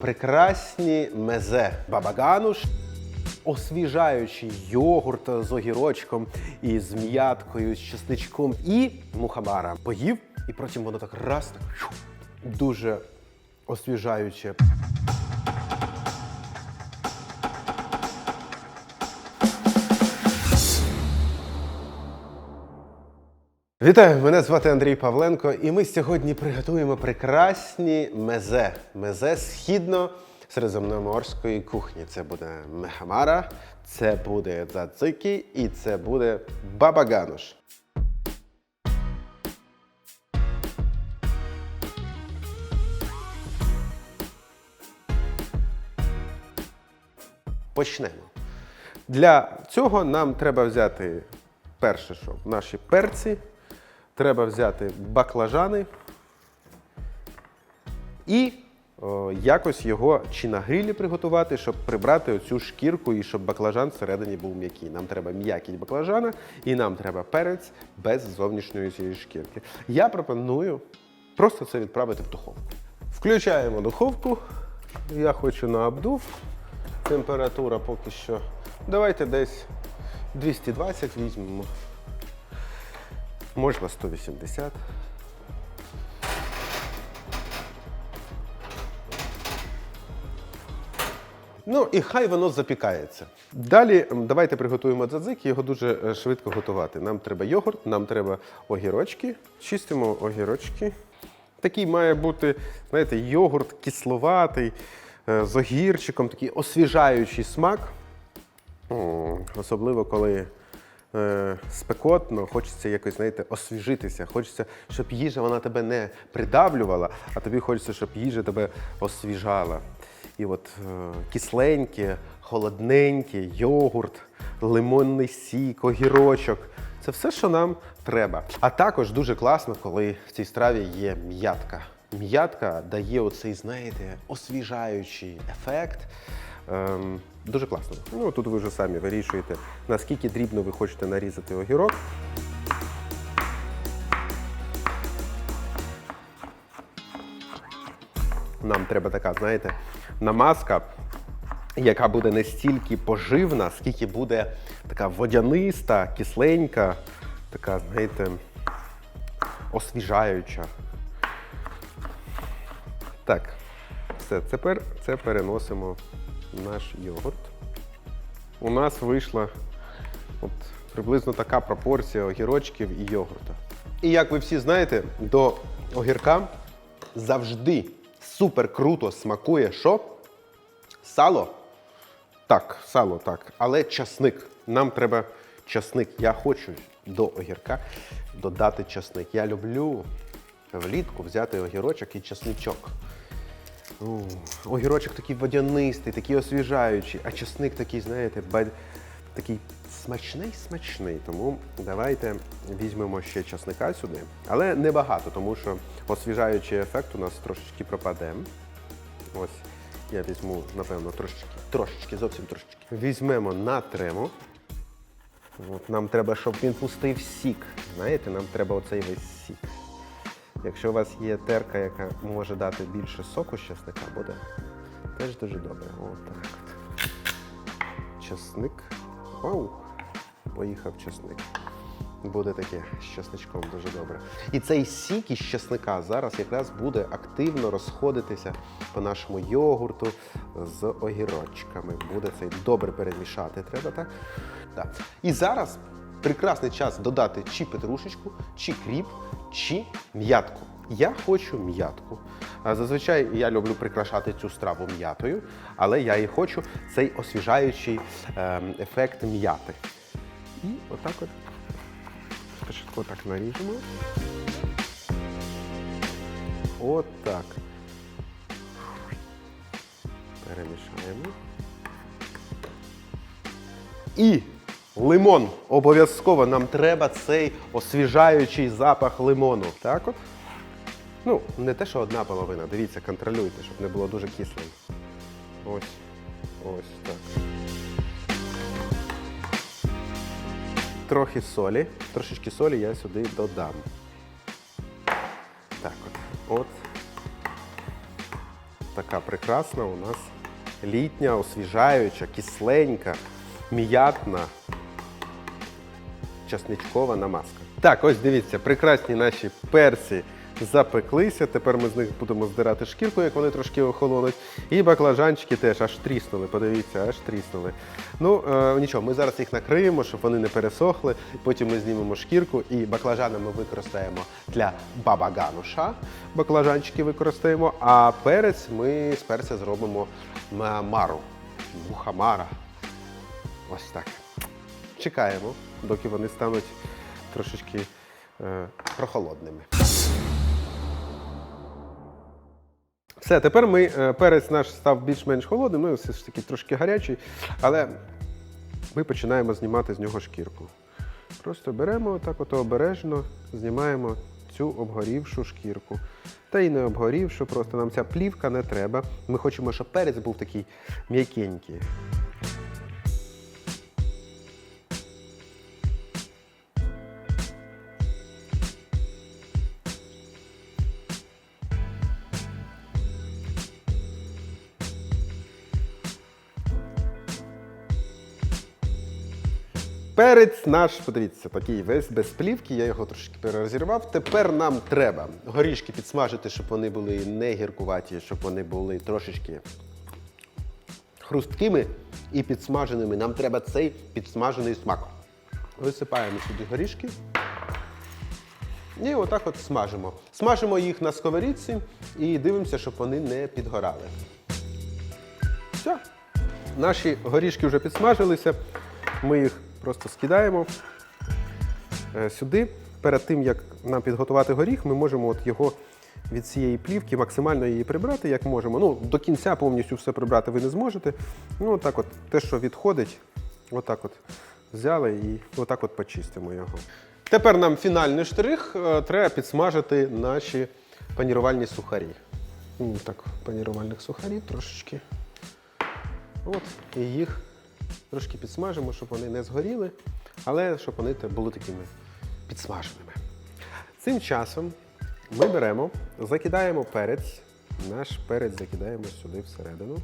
Прекрасні мезе бабагануш, освіжаючий йогурт з огірочком і з м'яткою, з чесничком і мухабара. Поїв, і потім воно так раз так дуже освіжаюче. Вітаю! Мене звати Андрій Павленко, і ми сьогодні приготуємо прекрасні мезе. Мезе східно-середземноморської кухні. Це буде мехамара, це буде дзацики і це буде бабагануш. Почнемо. Для цього нам треба взяти перше, що наші перці, треба взяти баклажани і о, якось його чи на грилі приготувати, щоб прибрати оцю шкірку і щоб баклажан всередині був м'який. Нам треба м'якість баклажана і нам треба перець без зовнішньої цієї шкірки. Я пропоную просто це відправити в духовку. Включаємо духовку. Я хочу на обдув. Температура поки що. Давайте десь 220 візьмемо. Можна 180. Ну і хай воно запікається. Далі давайте приготуємо дзадзики, його дуже е, швидко готувати. Нам треба йогурт, нам треба огірочки. Чистимо огірочки. Такий має бути, знаєте, йогурт кисловатий, е, з огірчиком, такий освіжаючий смак. Особливо коли е, спекотно, хочеться якось, знаєте, освіжитися. Хочеться, щоб їжа вона тебе не придавлювала, а тобі хочеться, щоб їжа тебе освіжала. І от е, кисленьке, холодненьке, йогурт, лимонний сік, огірочок. Це все, що нам треба. А також дуже класно, коли в цій страві є м'ятка. М'ятка дає оцей, знаєте, освіжаючий ефект. Ем, дуже класно. Ну, тут ви вже самі вирішуєте, наскільки дрібно ви хочете нарізати огірок. Нам треба така, знаєте, намазка, яка буде не стільки поживна, скільки буде така водяниста, кисленька, така, знаєте, освіжаюча. Так, все, тепер це переносимо наш йогурт. У нас вийшла от, приблизно така пропорція огірочків і йогурта. І як ви всі знаєте, до огірка завжди супер круто смакує що? Сало. Так, сало, так. Але часник. Нам треба часник. Я хочу до огірка додати часник. Я люблю влітку взяти огірочок і часничок. Огірочок такий водянистий, такий освіжаючий, а часник такий, знаєте, ба- такий смачний, смачний. Тому давайте візьмемо ще часника сюди. Але небагато, тому що освіжаючий ефект у нас трошечки пропаде. Ось я візьму, напевно, трошечки, трошечки, зовсім трошечки. Візьмемо натремо. От, нам треба, щоб він пустив сік. Знаєте, нам треба оцей весь сік. Якщо у вас є терка, яка може дати більше соку з чесника, буде теж дуже добре. Отак от. Чесник. Оу! Поїхав чесник. Буде таке з чесничком дуже добре. І цей сік із чесника зараз якраз буде активно розходитися по нашому йогурту з огірочками. Буде цей добре перемішати. Треба так? Так. І зараз прекрасний час додати чи петрушечку, чи кріп, чи м'ятку. Я хочу м'ятку. Зазвичай я люблю прикрашати цю страву м'ятою, але я і хочу цей освіжаючий ем, ефект м'яти. І отак от спочатку так наріжемо. Отак. Перемішаємо. І лимон. Обов'язково нам треба цей освіжаючий запах лимону. Так от. Ну, не те, що одна половина. Дивіться, контролюйте, щоб не було дуже кислим. Ось. Ось так. Трохи солі. Трошечки солі я сюди додам. Так от. От така прекрасна у нас літня, освіжаюча, кисленька, м'ятна, часничкова намазка. Так, ось дивіться, прекрасні наші перці запеклися. Тепер ми з них будемо здирати шкірку, як вони трошки охолонуть. І баклажанчики теж аж тріснули. Подивіться, аж тріснули. Ну е, нічого, ми зараз їх накриємо, щоб вони не пересохли. Потім ми знімемо шкірку і баклажани ми використаємо для бабагануша. Баклажанчики використаємо, а перець ми з перця зробимо мару. Мухамара. Ось так. Чекаємо, доки вони стануть трошечки е, прохолодними. Все, тепер ми е, перець наш став більш-менш холодним, ну все ж таки трошки гарячий, але ми починаємо знімати з нього шкірку. Просто беремо так от обережно, знімаємо цю обгорівшу шкірку. Та й не обгорівшу, просто нам ця плівка не треба. Ми хочемо, щоб перець був такий м'якенький. Перець наш, подивіться, такий весь без плівки, я його трошки перерозірвав. Тепер нам треба горішки підсмажити, щоб вони були не гіркуваті, щоб вони були трошечки хрусткими і підсмаженими. Нам треба цей підсмажений смак. Висипаємо сюди горішки. І отак от смажимо. Смажимо їх на сковорідці і дивимося, щоб вони не підгорали. Все. Наші горішки вже підсмажилися. Ми їх просто скидаємо е, сюди. Перед тим, як нам підготувати горіх, ми можемо от його від цієї плівки максимально її прибрати, як можемо. Ну, до кінця повністю все прибрати ви не зможете. Ну, отак от, те, що відходить, отак от взяли і отак от почистимо його. Тепер нам фінальний штрих. Е, Треба підсмажити наші панірувальні сухарі. Так, панірувальних сухарів трошечки. От, і їх трошки підсмажимо, щоб вони не згоріли, але щоб вони були такими підсмаженими. Цим часом ми беремо, закидаємо перець. Наш перець закидаємо сюди всередину.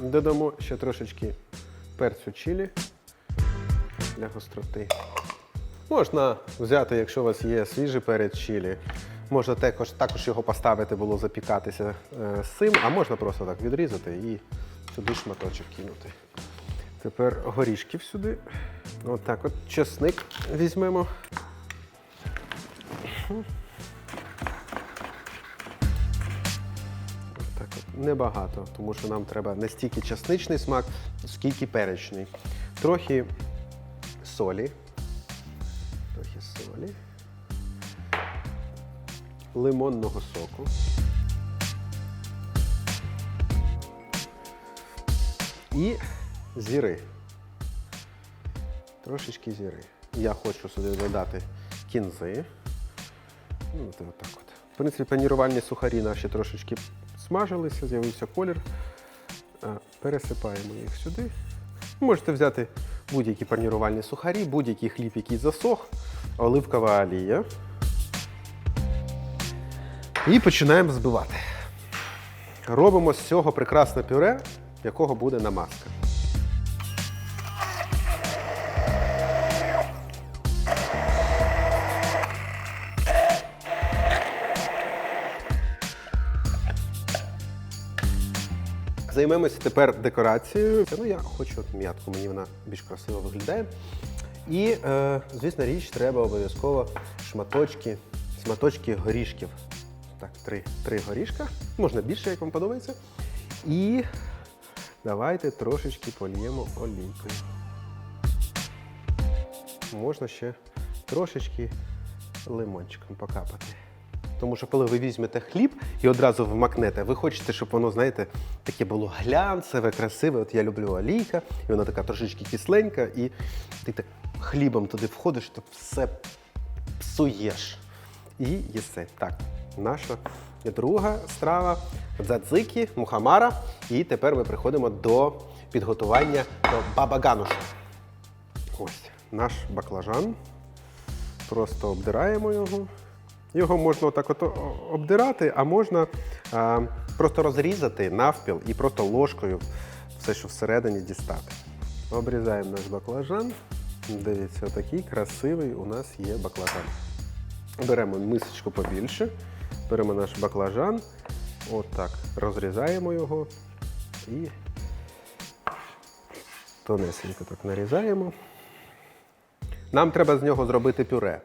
Додамо ще трошечки перцю чилі для гостроти. Можна взяти, якщо у вас є свіжий перець чилі, можна також, також його поставити, було запікатися е, з цим, а можна просто так відрізати і сюди шматочок кинути. Тепер горішків сюди. Отак от чесник візьмемо. Так от, небагато, тому що нам треба не стільки часничний смак, скільки перечний. Трохи солі. Трохи солі. Лимонного соку. І зіри. Трошечки зіри. Я хочу сюди додати кінзи. Ну, от отак от. В принципі, панірувальні сухарі наші трошечки смажилися, з'явився колір. Пересипаємо їх сюди. Можете взяти будь-які панірувальні сухарі, будь-який хліб, який засох, оливкова олія. І починаємо збивати. Робимо з цього прекрасне пюре, якого буде намазка. Займемося тепер декорацією. Ну, я хочу от м'ятку, мені вона більш красиво виглядає. І, е, звісно, річ, треба обов'язково шматочки, шматочки горішків. Три, три горішка. Можна більше, як вам подобається. І давайте трошечки поліємо олійкою. Можна ще трошечки лимончиком покапати. Тому що коли ви візьмете хліб і одразу вмакнете, ви хочете, щоб воно, знаєте, таке було глянцеве, красиве. От я люблю олійка, і вона така трошечки кисленька, і ти так хлібом туди входиш, то все псуєш. І їси. Так, наша друга страва дзадзики, мухамара. І тепер ми приходимо до підготування до бабагануша. Ось наш баклажан. Просто обдираємо його. Його можна отак от обдирати, а можна а, просто розрізати навпіл і просто ложкою все, що всередині дістати. Обрізаємо наш баклажан. Дивіться, такий красивий у нас є баклажан. Беремо мисочку побільше, беремо наш баклажан, отак, розрізаємо його і тонесенько так нарізаємо. Нам треба з нього зробити пюре.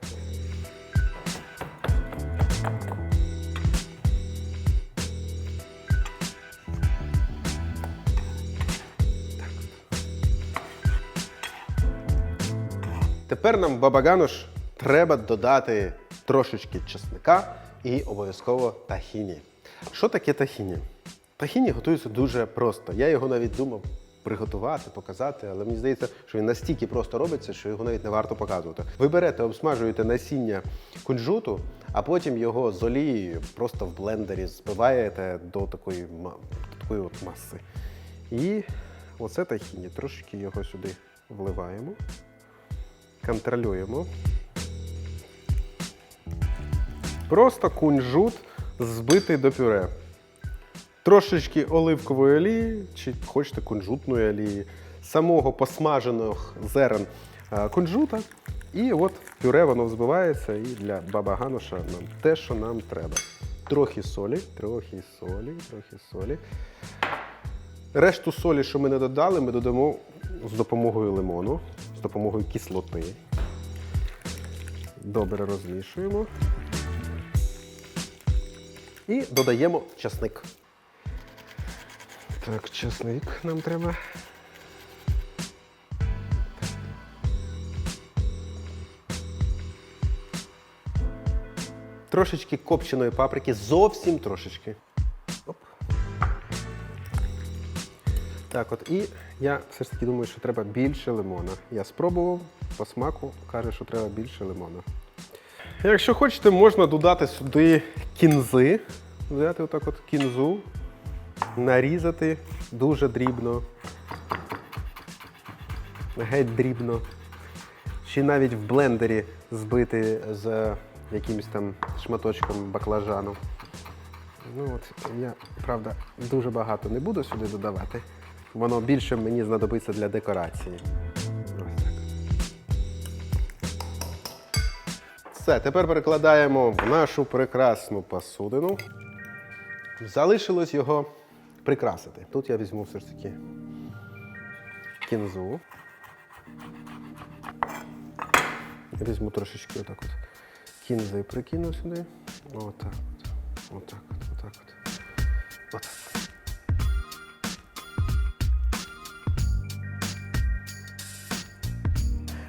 Тепер нам в бабагануш треба додати трошечки чесника і обов'язково тахіні. Що таке тахіні? Тахіні готується дуже просто. Я його навіть думав приготувати, показати, але мені здається, що він настільки просто робиться, що його навіть не варто показувати. Ви берете, обсмажуєте насіння кунжуту, а потім його з олією просто в блендері збиваєте до такої, до такої от маси. І оце тахіні. Трошки його сюди вливаємо контролюємо. Просто кунжут збитий до пюре. Трошечки оливкової олії, чи хочете кунжутної олії, самого посмажених зерен е, кунжута. І от пюре воно взбивається, і для баба гануша нам те, що нам треба. Трохи солі, трохи солі, трохи солі. Решту солі, що ми не додали, ми додамо з допомогою лимону, з допомогою кислоти. Добре розмішуємо. І додаємо часник. Так, часник нам треба. Трошечки копченої паприки, зовсім трошечки. Оп. Так, от і я все ж таки думаю, що треба більше лимона. Я спробував, по смаку каже, що треба більше лимона. Якщо хочете, можна додати сюди кінзи. Взяти отак от кінзу, нарізати дуже дрібно. Геть дрібно. Чи навіть в блендері збити з якимось там шматочком баклажану. Ну от я, правда, дуже багато не буду сюди додавати. Воно більше мені знадобиться для декорації. Все, тепер перекладаємо в нашу прекрасну посудину. Залишилось його прикрасити. Тут я візьму все ж таки кінзу. Я візьму трошечки отак от кінзи прикину сюди. Отак от. Отак от, отак от. Отак.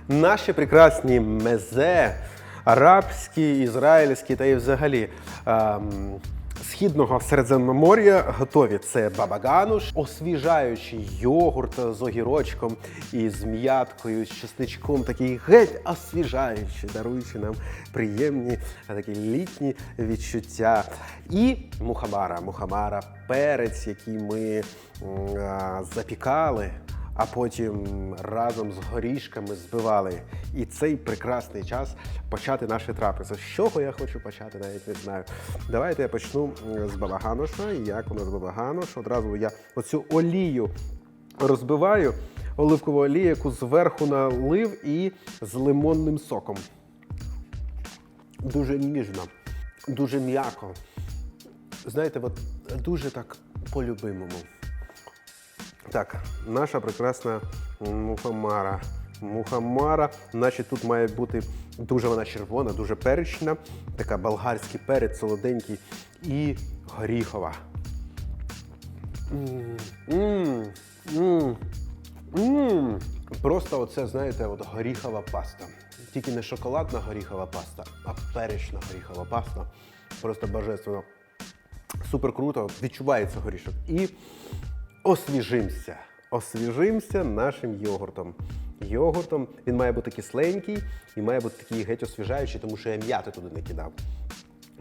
Наші прекрасні мезе, арабські, ізраїльські та і взагалі ем, східного Середземномор'я готові. Це бабагануш, освіжаючий йогурт з огірочком і з м'яткою, з чесничком, такий геть освіжаючий, даруючи нам приємні такі літні відчуття. І мухамара, мухамара, перець, який ми а, запікали а потім разом з горішками збивали. І цей прекрасний час почати наші трапези. З чого я хочу почати, навіть не знаю. Давайте я почну з бабаганоша. Як у нас бабаганош? Одразу я оцю олію розбиваю, оливкову олію, яку зверху налив і з лимонним соком. Дуже ніжно, дуже м'яко. Знаєте, от дуже так по-любимому. Так, наша прекрасна мухамара. Мухамара, значить, тут має бути дуже вона червона, дуже перечна, така болгарський перець, солоденький і горіхова. Просто оце, знаєте, от горіхова паста. Тільки не шоколадна горіхова паста, а перечна горіхова паста. Просто божественно. Супер круто, відчувається горішок. І освіжимося. Освіжимося нашим йогуртом. Йогуртом він має бути кисленький і має бути такий геть освіжаючий, тому що я м'яти туди не кидав.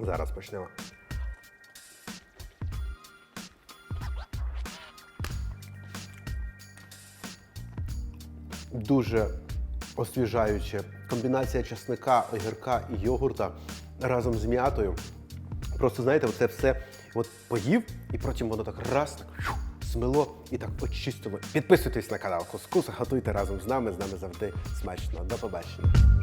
Зараз почнемо. Дуже освіжаюче. Комбінація чесника, огірка і йогурта разом з м'ятою. Просто знаєте, це все от поїв, і потім воно так раз так смело і так очистило. Підписуйтесь на канал Кускус, готуйте разом з нами. З нами завжди смачно. До побачення.